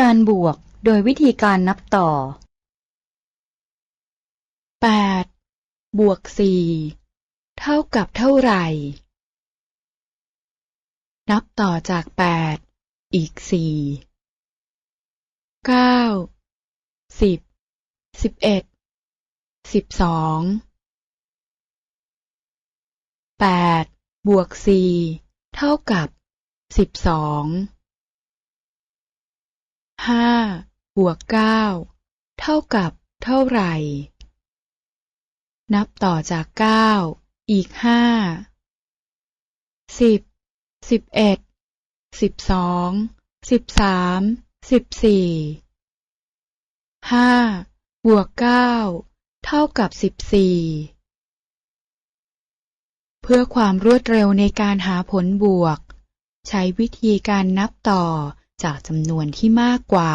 การบวกโดยวิธีการนับต่อแปดบวกสี่เท่ากับเท่าไหร่ นับต่อจากแปดอีกสี่เก้าสิบสิบเอ็ดสิบสองแปดบวกสี่เท่ากับสิบสอง ห้าบวกเก้าเท่ากับเท่าไหร่ นับต่อจากเก้าอีกห้าสิบสิบเอ็ดสิบสองสิบสามสิบสี่ห้าบวกเก้าเท่ากับสิบสี่เพื่อความรวดเร็วในการหาผลบวก ใช้วิธีการนับต่อ จากจำนวนที่มากกว่า